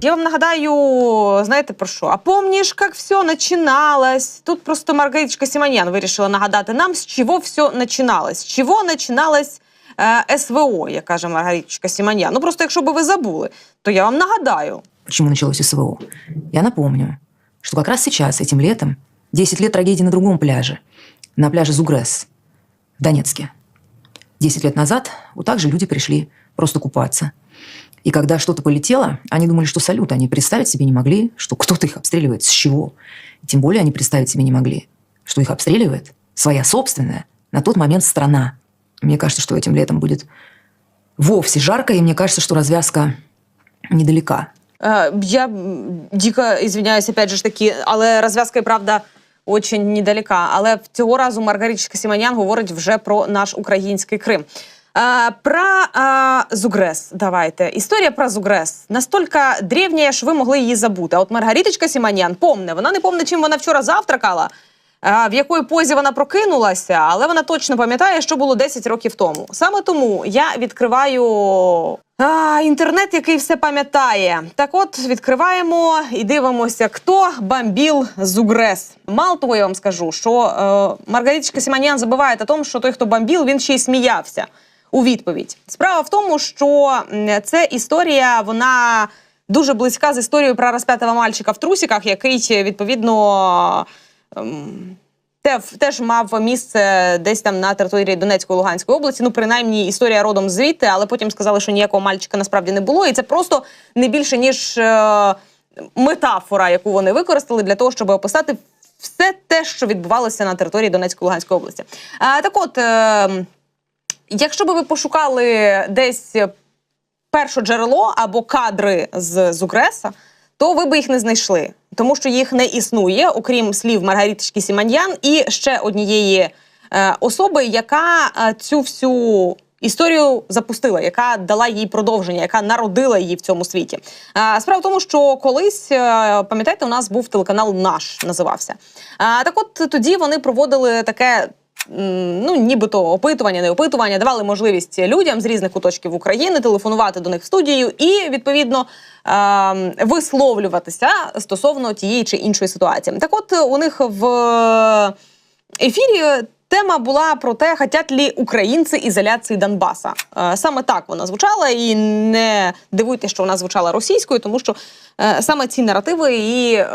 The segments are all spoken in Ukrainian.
Я вам нагадаю, знаєте про що? А помніш, як все починалось? Тут просто Маргариточка Сіманян вирішила нагадати нам, з чого все починалось. З чого починалось е, СВО, як каже Маргариточка Сіманян. Ну просто якщо би ви забули, то я вам нагадаю. почему началось СВО. Я напомню, что как раз сейчас, этим летом, 10 лет трагедии на другом пляже, на пляже Зугрес в Донецке. 10 лет назад вот так же люди пришли просто купаться. И когда что-то полетело, они думали, что салют. Они представить себе не могли, что кто-то их обстреливает. С чего? И тем более они представить себе не могли, что их обстреливает своя собственная на тот момент страна. Мне кажется, что этим летом будет вовсе жарко, и мне кажется, что развязка недалека. Е, я м, дико извиняюсь, опять же ж таки, але розв'язка і правда очень недалека. Але цього разу Маргариточка Сіманян говорить вже про наш український Крим. Про е, Зугрес давайте. Історія про Зугрес настільки древня, що ви могли її забути. А от Маргариточка Сіманян помне, вона не помне, чим вона вчора завтракала, е, в якої позі вона прокинулася, але вона точно пам'ятає, що було 10 років тому. Саме тому я відкриваю а, інтернет, який все пам'ятає. Так от відкриваємо і дивимося, хто бомбив Зугрес. Мало того, я вам скажу, що е, Маргариточка Сіманян забуває о тому, що той, хто бомбив, він ще й сміявся у відповідь. Справа в тому, що ця історія, вона дуже близька з історією про розп'ятого мальчика в трусиках, який відповідно. ем, теж мав місце десь там на території Донецької Луганської області. Ну, принаймні, історія родом звідти, але потім сказали, що ніякого мальчика насправді не було. І це просто не більше ніж е, метафора, яку вони використали для того, щоб описати все те, що відбувалося на території Донецької Луганської області. А, так от, е, якщо би ви пошукали десь перше джерело або кадри з Зугреса, то ви би їх не знайшли, тому що їх не існує, окрім слів Маргариточки Сіманьян і ще однієї е, особи, яка е, цю всю історію запустила, яка дала їй продовження, яка народила її в цьому світі. Е, справа в тому, що колись, е, пам'ятаєте, у нас був телеканал Наш називався. Е, так от тоді вони проводили таке ну нібито опитування, не опитування, давали можливість людям з різних куточків України телефонувати до них в студію і відповідно ем, висловлюватися стосовно тієї чи іншої ситуації. Так, от у них в ефірі. Тема була про те, хотять ли українці ізоляції Донбаса. Е, Саме так вона звучала, і не дивуйтесь, що вона звучала російською, тому що е, саме ці наративи і е,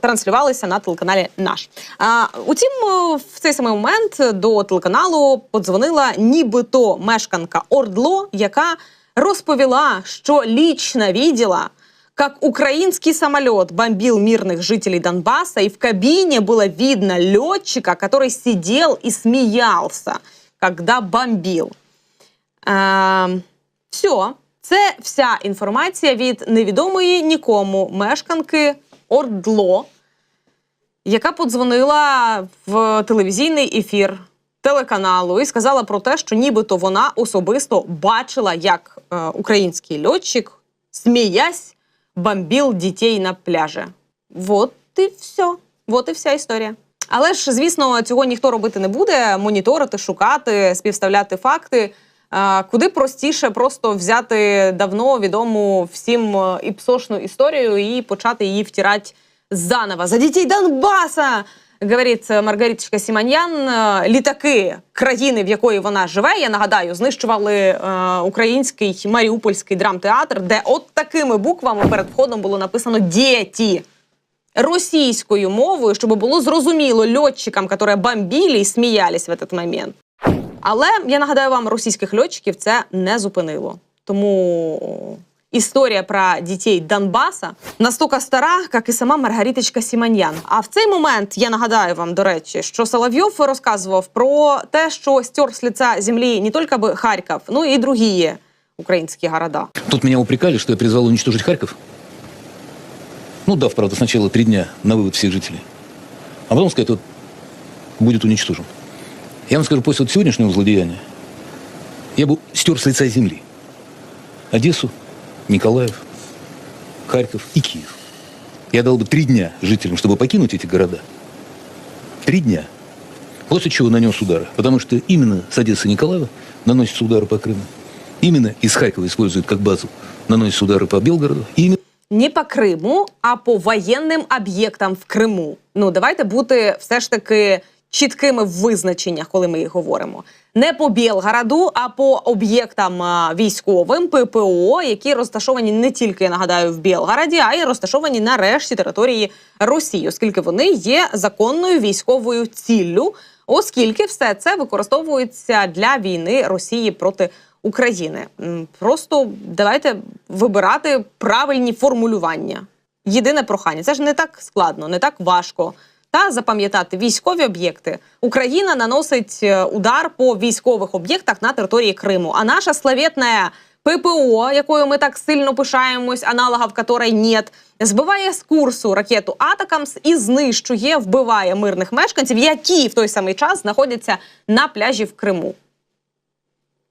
транслювалися на телеканалі наш. А утім, в цей самий момент до телеканалу подзвонила нібито мешканка Ордло, яка розповіла, що лічно видела, как украинский самолет бомбил мирных жителей Донбасса, и в кабине было видно летчика, который сидел и смеялся, когда бомбил. Ем, все, це вся інформація від невідомої нікому мешканки Ордло, яка подзвонила в телевізійний ефір телеканалу і сказала про те, що нібито вона особисто бачила, як е, український льотчик, сміясь, бомбив дітей на пляже. Вот і все. Вот і вся історія. Але ж, звісно, цього ніхто робити не буде. Моніторити, шукати, співставляти факти. Куди простіше просто взяти давно відому всім е, іпсошну історію і почати її втирати заново. За дітей Донбаса! Говорить е, Маргариточка Сіманьян, Е, літаки країни, в якої вона живе, я нагадаю, знищували е, український Маріупольський драмтеатр, де от такими буквами перед входом було написано «Діті» російською мовою, щоб було зрозуміло льотчикам, які бомбили і сміялись в цей момент. Але я нагадаю вам, російських льотчиків це не зупинило. Тому історія про дітей Донбаса настільки стара, як і сама Маргариточка Сіманьян. А в цей момент я нагадаю вам, до речі, що Соловйов розказував про те, що стер з лиця землі не тільки би Харків, ну і другі українські города. Тут меня упрекали, что я призвал уничтожить Харьков. Ну, дав, правда, сначала три дня на вывод всех жителей. А потом сказать, вот, будет уничтожен. Я вам скажу, после вот сегодняшнего злодеяния я бы стер с лица земли Одессу, Николаев, Харьков и Киев. Я дал бы три дня жителям, чтобы покинуть эти города. Три дня. После чего нанес удары. Потому что именно с Одессы и Николаева наносятся удары по Крыму. Именно из Харькова используют как базу, наносятся удары по Белгороду. И именно не по Криму, а по воєнним об'єктам в Криму. Ну, давайте бути все ж таки чіткими в визначеннях, коли ми їх говоримо. Не по Білгороду, а по об'єктам військовим ППО, які розташовані не тільки, я нагадаю, в Білгороді, а й розташовані на решті території Росії, оскільки вони є законною військовою ціллю, оскільки все це використовується для війни Росії проти України. Просто давайте вибирати правильні формулювання. Єдине прохання. Це ж не так складно, не так важко. Та запам'ятати військові об'єкти. Україна наносить е, удар по військових об'єктах на території Криму. А наша славетна ППО, якою ми так сильно пишаємось, аналогів якої нет, збиває з курсу ракету Атакамс і знищує, вбиває мирних мешканців, які в той самий час знаходяться на пляжі в Криму.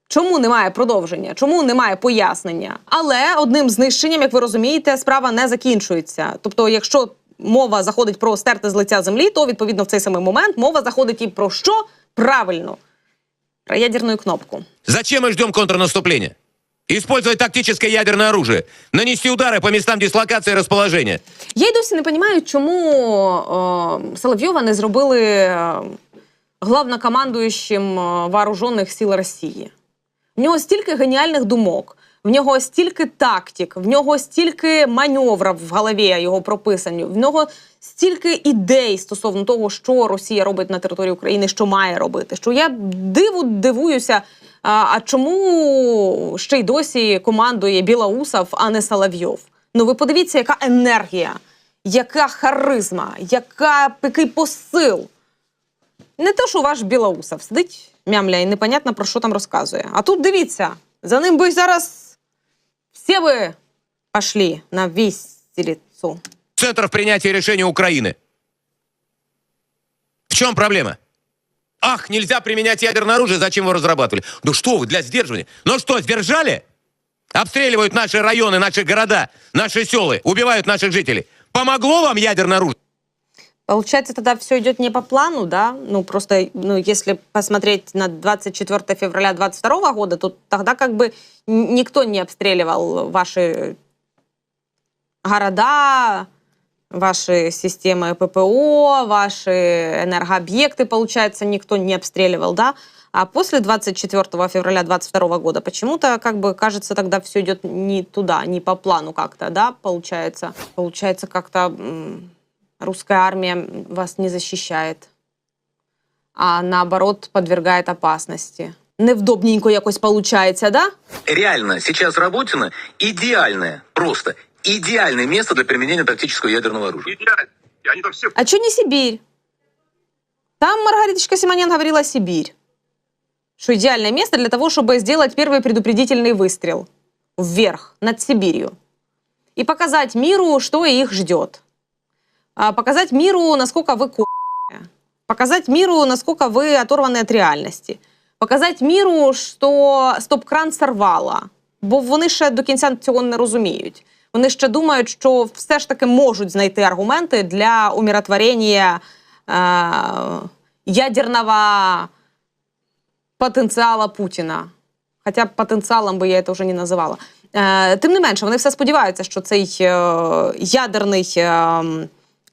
Чому немає продовження? Чому немає пояснення? Але одним знищенням, як ви розумієте, справа не закінчується. Тобто, якщо мова заходить про стерти з лиця землі, то відповідно в цей самий момент мова заходить і про що? Правильно, про ядерну кнопку. Зачем мы ждем контрнаступления? Использовать тактическое ядерное оружие. Нанести удары по местам дислокации и расположения. Я й досі не розумію, чому е, Соловйова не зробили е, главнокомандуючим е, вооружених сил Росії. В нього стільки геніальних думок, в нього стільки тактик, в нього стільки маневрів в голові його прописані, в нього стільки ідей стосовно того, що Росія робить на території України, що має робити. Що я диву дивуюся. А, а чому ще й досі командує Білоусов, а не Соловйов? Ну ви подивіться, яка енергія, яка харизма, яка який посил. Не те, що ваш Білоусов сидить мямля і непонятно про що там розказує. А тут дивіться, за ним би зараз всі би пішли на віселицю. Центров принятия решений Украины. В чем проблема? Ах, нельзя применять ядерное оружие, зачем его разрабатывали? Ну что вы, для сдерживания? Ну что, сдержали? Обстреливают наши районы, наши города, наши селы, убивают наших жителей. Помогло вам ядерное оружие? Получается, тогда все идет не по плану, да? Ну, просто, ну, если посмотреть на 24 февраля 22 года, то тогда как бы никто не обстреливал ваши города, ваши системы ППО, ваши энергообъекты, получается, никто не обстреливал, да? А после 24 февраля 22 года почему-то, как бы, кажется, тогда все идет не туда, не по плану как-то, да, получается. Получается, как-то русская армия вас не защищает, а наоборот подвергает опасности. Невдобненько якось получается, да? реально сейчас Работина идеальное, просто идеальное место для применения тактического ядерного оружия. Идеально. Они там все А что не Сибирь? Там Маргариточка Симонян говорила Сибирь. Что идеальное место для того, чтобы сделать первый предупредительный выстрел вверх, над Сибирью. И показать миру, что их ждет. А, Показать миру, насколько вы ко***е. Показать миру, насколько вы оторваны от реальності. Показати міру, що стоп-кран сорвала. Бо вони ще до кінця цього не розуміють. Вони ще думають, що все ж таки можуть знайти аргументи для умиротворення е, ядерного потенціала Путіна. Хоча потенціалом би я це вже не називала. Е, тим не менше, вони все сподіваються, що цей е, ядерний, е,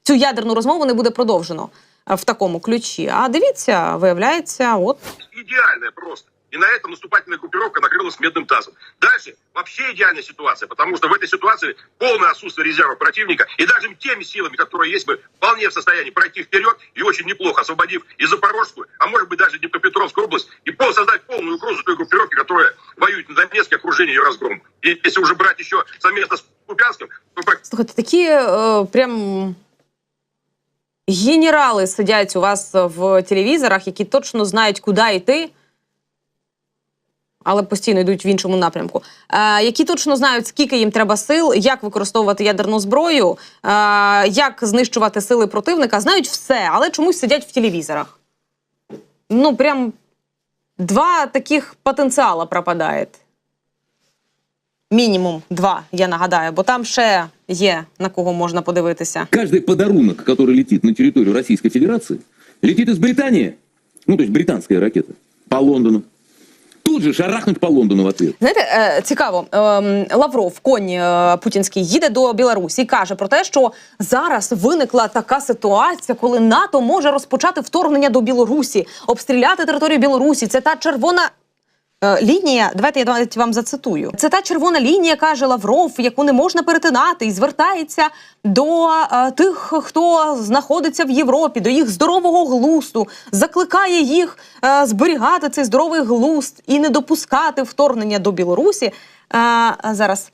цю ядерну розмову не буде продовжено е, в такому ключі. А дивіться, виявляється, от идеальное просто. И на этом наступательная группировка накрылась медным тазом. Дальше вообще идеальная ситуация, потому что в этой ситуации полное отсутствие резерва противника. И даже теми силами, которые есть, мы вполне в состоянии пройти вперед и очень неплохо освободив и Запорожскую, а может быть даже Днепропетровскую область, и пол- создать полную угрозу той группировки, которая воюет на Донецке, окружение ее разгром. И если уже брать еще совместно с Купянском, то практически Слухайте, такі е, прям генерали сидять у вас в телевізорах, які точно знають, куди йти, але постійно йдуть в іншому напрямку. Е, які точно знають, скільки їм треба сил, як використовувати ядерну зброю, е, як знищувати сили противника, знають все, але чомусь сидять в телевізорах. Ну, прям два таких потенціала пропадає. Мінімум два, я нагадаю, бо там ще є на кого можна подивитися. Каждый подарунок, который летит на территорию Российской Федерации, летит из Британии. Ну, то есть британская ракета. По Лондону. Тут тут же шарахнуть по Лондону в ответ. Знаєте, е, цікаво, ем, Лавров, конь е, путінський, їде до Білорусі і каже про те, що зараз виникла така ситуація, коли НАТО може розпочати вторгнення до Білорусі, обстріляти територію Білорусі. Це та червона. Е, Лінія, давайте я навіть вам зацитую. Це та червона лінія, каже Лавров, яку не можна перетинати, і звертається до е, тих, хто знаходиться в Європі, до їх здорового глусту, закликає їх е, зберігати цей здоровий глуст і не допускати вторгнення до Білорусі. Е, зараз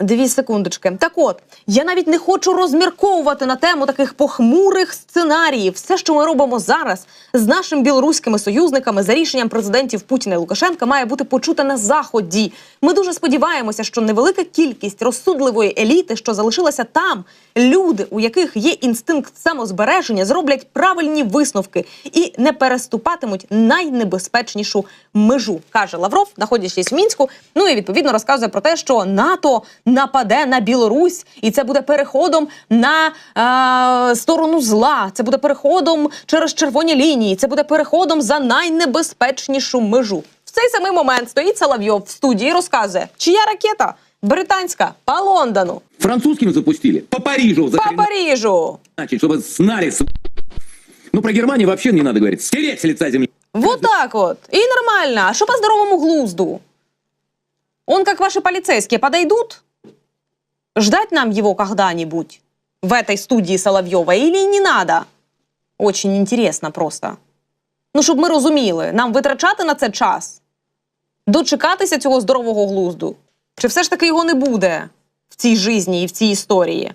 Дві секундочки. Так от, я навіть не хочу розмірковувати на тему таких похмурих сценаріїв. Все, що ми робимо зараз з нашими білоруськими союзниками за рішенням президентів Путіна і Лукашенка, має бути почуте на заході. Ми дуже сподіваємося, що невелика кількість розсудливої еліти, що залишилася там, люди, у яких є інстинкт самозбереження, зроблять правильні висновки і не переступатимуть найнебезпечнішу межу, каже Лавров, знаходячись в мінську. Ну і відповідно розказує про те, що НАТО нападе на Білорусь, і це буде переходом на е, сторону зла. Це буде переходом через червоні лінії. Це буде переходом за найнебезпечнішу межу. В цей самий момент стоїть Соловйов в студії і розказує, чия ракета британська по Лондону, Французскими запустили. По Парижу по Парижу. Значит, чтобы знали. Ну, про Германию вообще не надо говорить. Стереть с лица земли. Вот так вот. И нормально. А что по здоровому глузду? Он, как ваши полицейские, подойдут? Ждать нам его когда-нибудь в этой студии Соловьева или не надо? Очень интересно просто. Ну, щоб ми розуміли, нам витрачати на це час, дочекатися цього здорового глузду. Чи все ж таки його не буде в цій житті і в цій історії?